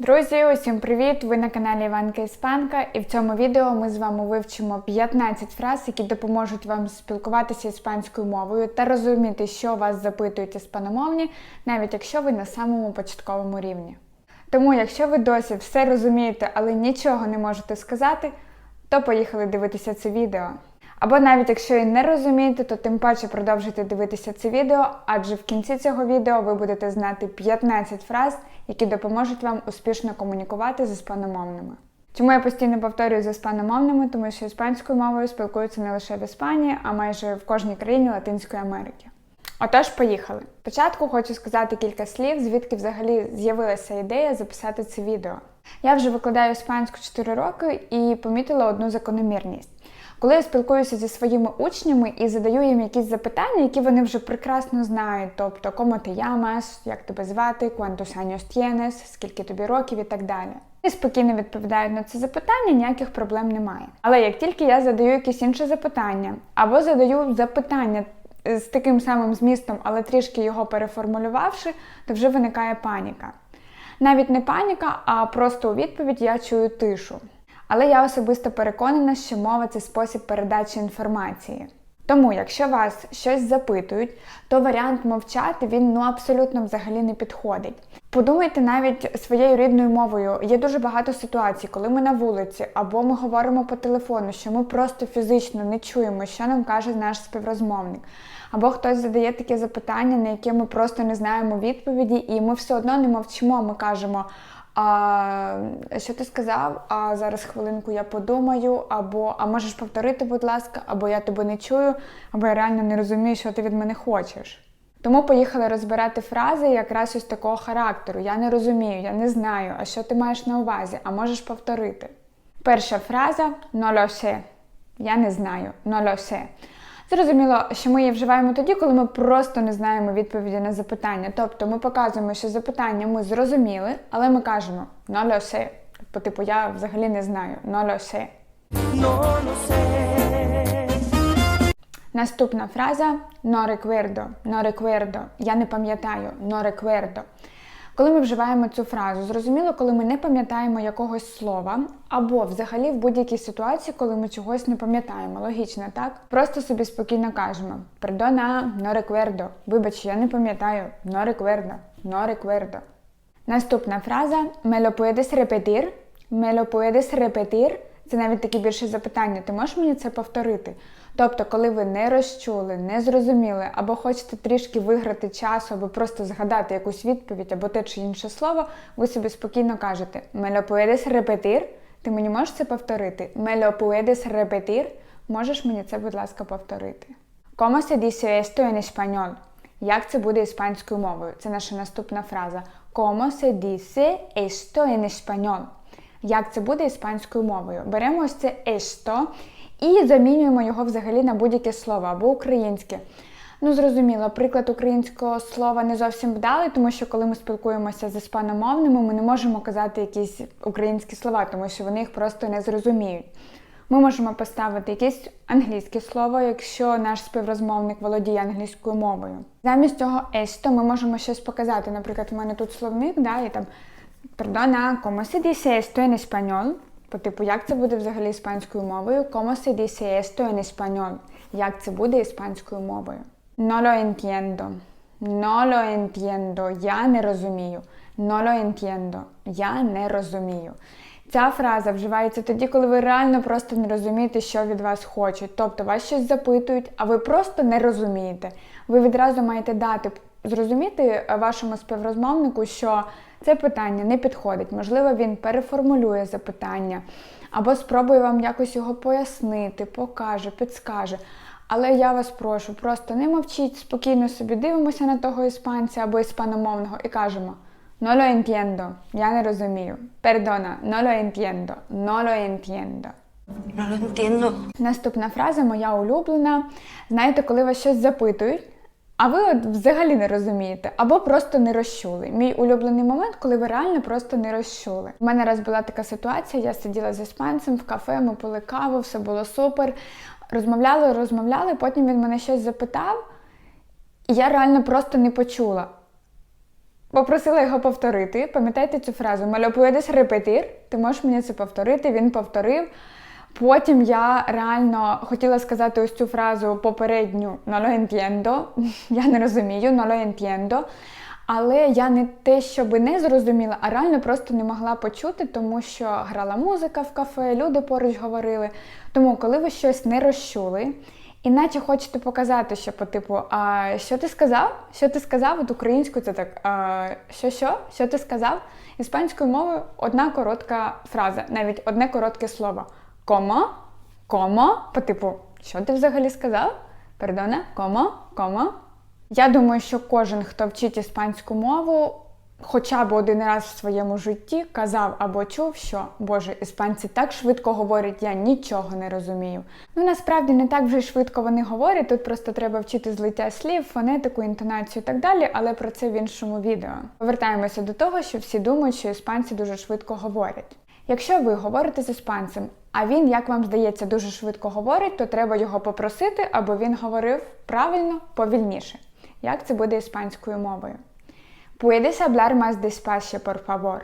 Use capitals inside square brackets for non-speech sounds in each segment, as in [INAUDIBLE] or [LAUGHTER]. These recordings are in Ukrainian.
Друзі, усім привіт! Ви на каналі Іванка Іспанка, і в цьому відео ми з вами вивчимо 15 фраз, які допоможуть вам спілкуватися іспанською мовою та розуміти, що вас запитують іспаномовні, навіть якщо ви на самому початковому рівні. Тому, якщо ви досі все розумієте, але нічого не можете сказати, то поїхали дивитися це відео. Або навіть якщо і не розумієте, то тим паче продовжуйте дивитися це відео, адже в кінці цього відео ви будете знати 15 фраз, які допоможуть вам успішно комунікувати з іспаномовними. Чому я постійно повторюю з іспаномовними, тому що іспанською мовою спілкуються не лише в Іспанії, а майже в кожній країні Латинської Америки. Отож, поїхали. Спочатку хочу сказати кілька слів, звідки взагалі з'явилася ідея записати це відео. Я вже викладаю іспанську 4 роки і помітила одну закономірність. Коли я спілкуюся зі своїми учнями і задаю їм якісь запитання, які вони вже прекрасно знають, тобто кому ти llamas, як тебе звати, años tienes, скільки тобі років і так далі. І спокійно відповідають на це запитання, ніяких проблем немає. Але як тільки я задаю якісь інші запитання, або задаю запитання з таким самим змістом, але трішки його переформулювавши, то вже виникає паніка. Навіть не паніка, а просто у відповідь я чую тишу. Але я особисто переконана, що мова це спосіб передачі інформації. Тому, якщо вас щось запитують, то варіант мовчати він ну абсолютно взагалі не підходить. Подумайте навіть своєю рідною мовою. Є дуже багато ситуацій, коли ми на вулиці або ми говоримо по телефону, що ми просто фізично не чуємо, що нам каже наш співрозмовник. Або хтось задає таке запитання, на яке ми просто не знаємо відповіді, і ми все одно не мовчимо. Ми кажемо. А що ти сказав? А зараз хвилинку я подумаю, або а можеш повторити, будь ласка, або я тебе не чую, або я реально не розумію, що ти від мене хочеш. Тому поїхали розбирати фрази якраз ось такого характеру. Я не розумію, я не знаю, а що ти маєш на увазі, а можеш повторити. Перша фраза «no lo sé». Я не знаю, «no lo sé». Зрозуміло, що ми її вживаємо тоді, коли ми просто не знаємо відповіді на запитання. Тобто ми показуємо, що запитання ми зрозуміли, але ми кажемо «no lo sé». По типу я взагалі не знаю «no lo sé». No lo sé. Наступна фраза «no recuerdo», «no recuerdo», я не пам'ятаю, «no recuerdo». Коли ми вживаємо цю фразу, зрозуміло, коли ми не пам'ятаємо якогось слова, або взагалі в будь-якій ситуації, коли ми чогось не пам'ятаємо, логічно, так? Просто собі спокійно кажемо. «Perdona, no recuerdo», вибач, я не пам'ятаю, «no recuerdo», «no recuerdo». Наступна фраза. «Me lo puedes repetir» Це навіть таке більше запитання. Ти можеш мені це повторити? Тобто, коли ви не розчули, не зрозуміли, або хочете трішки виграти часу, або просто згадати якусь відповідь, або те чи інше слово, ви собі спокійно кажете «Me puedes repetir?» Ти мені можеш це повторити? «Me lo puedes repetir?» Можеш мені це, будь ласка, повторити. ¿Cómo se dice esto en español? Як це буде іспанською мовою? Це наша наступна фраза. ¿Cómo se dice esto en español? Як це буде іспанською мовою? Беремо ось це «esto» і замінюємо його взагалі на будь-яке слово або українське. Ну, зрозуміло, приклад українського слова не зовсім вдалий, тому що коли ми спілкуємося з іспаномовними, ми не можемо казати якісь українські слова, тому що вони їх просто не зрозуміють. Ми можемо поставити якесь англійське слово, якщо наш співрозмовник володіє англійською мовою. Замість цього «esto» ми можемо щось показати. Наприклад, у мене тут словник, да, і там Perdona, ¿cómo se dice esto en español? По типу, як це буде взагалі іспанською мовою? ¿Cómo se dice esto en español? Як це буде іспанською мовою? No lo entiendo. No lo entiendo. Я не розумію. No lo entiendo. Я не розумію. Ця фраза вживається тоді, коли ви реально просто не розумієте, що від вас хочуть. Тобто вас щось запитують, а ви просто не розумієте. Ви відразу маєте дати зрозуміти вашому співрозмовнику, що це питання не підходить. Можливо, він переформулює запитання, або спробує вам якось його пояснити, покаже, підскаже. Але я вас прошу, просто не мовчіть, спокійно собі дивимося на того іспанця або іспаномовного і кажемо «No lo entiendo», я не розумію. Perdona, no lo entiendo, no lo entiendo. No lo entiendo. Наступна фраза моя улюблена. Знаєте, коли вас щось запитують, а ви от взагалі не розумієте, або просто не розчули. Мій улюблений момент, коли ви реально просто не розчули. У мене раз була така ситуація, я сиділа з іспанцем в кафе, ми пили каву, все було супер. Розмовляли, розмовляли, потім він мене щось запитав, і я реально просто не почула. Попросила його повторити. Пам'ятаєте цю фразу? «Me repetir?» Ти можеш мені це повторити? Він повторив. Потім я реально хотіла сказати ось цю фразу попередню «No lo entiendo». [LAUGHS] Я не розумію, «No lo entiendo». Але я не те, щоб не зрозуміла, а реально просто не могла почути, тому що грала музика в кафе, люди поруч говорили. Тому, коли ви щось не розчули, іначе хочете показати, що по типу, а що ти сказав? Що ти сказав? От українською це так, а, що, що? Що ти сказав? Іспанською мовою одна коротка фраза, навіть одне коротке слово. Комо, комо, по типу, що ти взагалі сказав? Пердоне, комо, комо. Я думаю, що кожен, хто вчить іспанську мову, хоча б один раз в своєму житті казав або чув, що Боже, іспанці так швидко говорять, я нічого не розумію. Ну насправді не так вже й швидко вони говорять. Тут просто треба вчити злиття слів, фонетику, інтонацію і так далі, але про це в іншому відео. Повертаємося до того, що всі думають, що іспанці дуже швидко говорять. Якщо ви говорите з іспанцем, а він, як вам здається, дуже швидко говорить, то треба його попросити, аби він говорив правильно, повільніше. Як це буде іспанською мовою? Puedes hablar más despacio, por favor.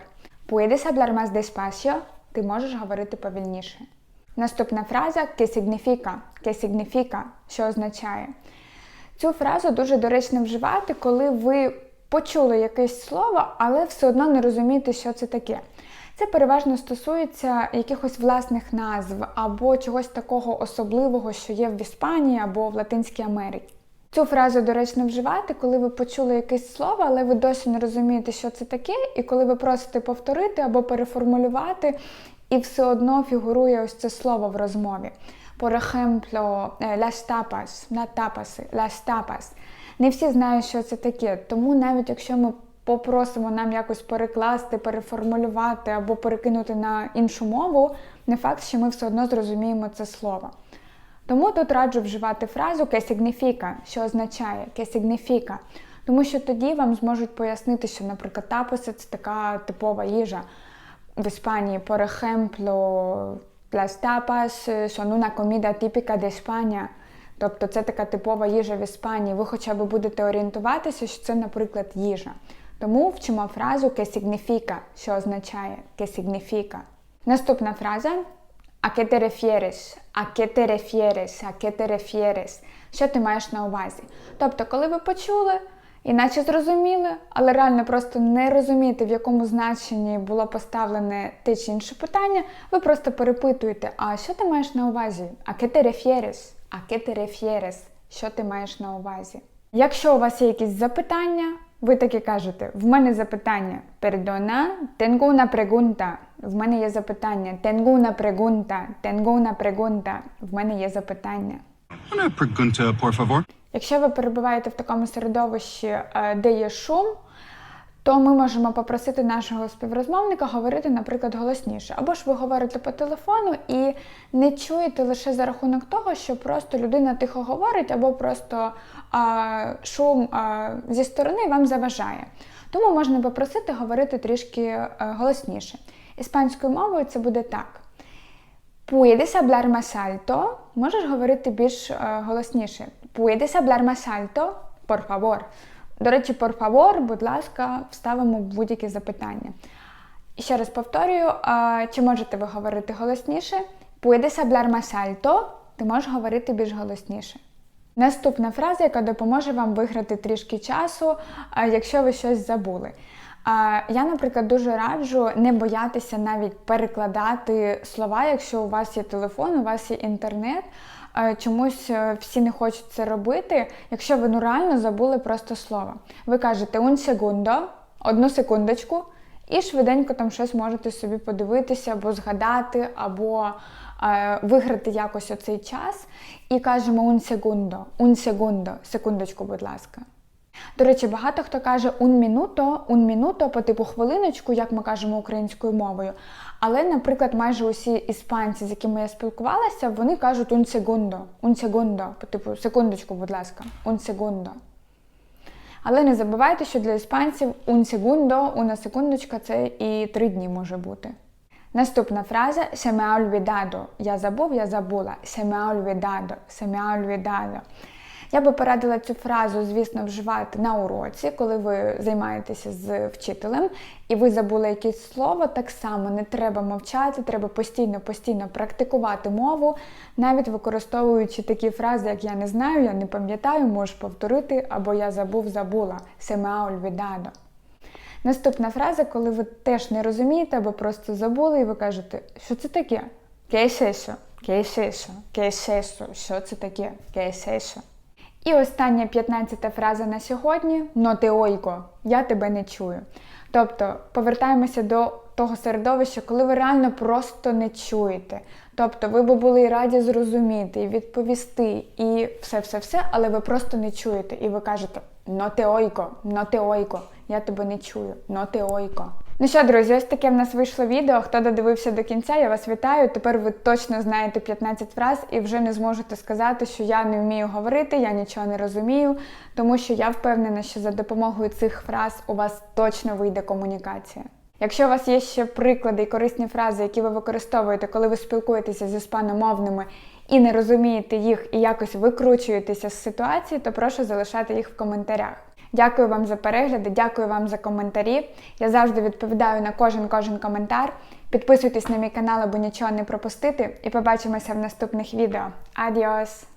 Puedes hablar más despacio? Ти можеш говорити повільніше. Наступна фраза «que significa?» «que significa?» що означає. Цю фразу дуже доречно вживати, коли ви почули якесь слово, але все одно не розумієте, що це таке. Це переважно стосується якихось власних назв або чогось такого особливого, що є в Іспанії або в Латинській Америці. Цю фразу доречно вживати, коли ви почули якесь слово, але ви досі не розумієте, що це таке, і коли ви просите повторити або переформулювати, і все одно фігурує ось це слово в розмові. Por ejemplo, eh, las tapas, на тапаси, las tapas. Не всі знають, що це таке, тому навіть якщо ми попросимо нам якось перекласти, переформулювати або перекинути на іншу мову, не факт, що ми все одно зрозуміємо це слово. Тому тут раджу вживати фразу «que significa», що означає «que significa», тому що тоді вам зможуть пояснити, що, наприклад, тапоси це така типова їжа в Іспанії. Por ejemplo, las tapas son una comida típica de España. Тобто це така типова їжа в Іспанії. Ви хоча б будете орієнтуватися, що це, наприклад, їжа. Тому вчимо фразу «que significa», що означає «que significa». Наступна фраза «a qué te refieres?» «a qué te refieres?» «a qué te refieres?» Що ти маєш на увазі? Тобто, коли ви почули, іначе зрозуміли, але реально просто не розумієте, в якому значенні було поставлене те чи інше питання, ви просто перепитуєте, а що ти маєш на увазі? «a qué te refieres?» «a qué te refieres?» Що ти маєш на увазі? Якщо у вас є якісь запитання, ви таки кажете, в мене запитання. Perdona, tengo una pregunta. В мене є запитання. Tengo una pregunta. Tengo una pregunta. В мене є запитання. Una pregunta, por favor. Якщо ви перебуваєте в такому середовищі, е, де є шум, то ми можемо попросити нашого співрозмовника говорити, наприклад, голосніше. Або ж ви говорите по телефону і не чуєте лише за рахунок того, що просто людина тихо говорить, або просто шум зі сторони вам заважає. Тому можна попросити говорити трішки е, голосніше. Іспанською мовою це буде так. Puedes hablar más alto? Можеш говорити більш е, голосніше. Puedes hablar más alto? Por favor. До речі, por favor, будь ласка, вставимо будь-які запитання. І ще раз повторюю, е, чи можете ви говорити голосніше? Puedes hablar más alto? Ти можеш говорити більш голосніше. Наступна фраза, яка допоможе вам виграти трішки часу, якщо ви щось забули. Я, наприклад, дуже раджу не боятися навіть перекладати слова, якщо у вас є телефон, у вас є інтернет. Чомусь е, всі не хочуть це робити, якщо ви ну реально забули просто слово. Ви кажете un segundo, одну секундочку, і швиденько там щось можете собі подивитися, або згадати, або е, виграти якось оцей час. І кажемо un segundo, un segundo, секундочку, будь ласка. До речі, багато хто каже un minuto, un minuto по типу хвилиночку, як ми кажемо українською мовою. Але, наприклад, майже усі іспанці, з якими я спілкувалася, вони кажуть un segundo, un segundo, по типу секундочку, будь ласка, un segundo. Але не забувайте, що для іспанців un segundo, una секундочка це і три дні може бути. Наступна фраза se me ha olvidado. Я забув, я забула. Se me ha olvidado, se me ha olvidado. Я би порадила цю фразу, звісно, вживати на уроці, коли ви займаєтеся з вчителем, і ви забули якесь слово. Так само не треба мовчати, треба постійно, постійно практикувати мову, навіть використовуючи такі фрази, як я не знаю, я не пам'ятаю, можеш повторити, або я забув, забула. Семеа ольвідадо. Наступна фраза, коли ви теж не розумієте або просто забули, і ви кажете, що це таке? Кейсешо, кейсешо, кейсешо, що це таке? Кейсешо. І остання 15 фраза на сьогодні «но ойко, я тебе не чую. Тобто повертаємося до того середовища, коли ви реально просто не чуєте. Тобто ви би були і раді зрозуміти і відповісти, і все-все-все, але ви просто не чуєте. І ви кажете «но ойко, но ойко, я тебе не чую, но ойко. Ну що, друзі, ось таке в нас вийшло відео. Хто додивився до кінця, я вас вітаю. Тепер ви точно знаєте 15 фраз і вже не зможете сказати, що я не вмію говорити, я нічого не розумію, тому що я впевнена, що за допомогою цих фраз у вас точно вийде комунікація. Якщо у вас є ще приклади і корисні фрази, які ви використовуєте, коли ви спілкуєтеся з іспаномовними і не розумієте їх і якось викручуєтеся з ситуації, то прошу залишати їх в коментарях. Дякую вам за перегляди, дякую вам за коментарі. Я завжди відповідаю на кожен кожен коментар. Підписуйтесь на мій канал, аби нічого не пропустити, і побачимося в наступних відео. Адіос!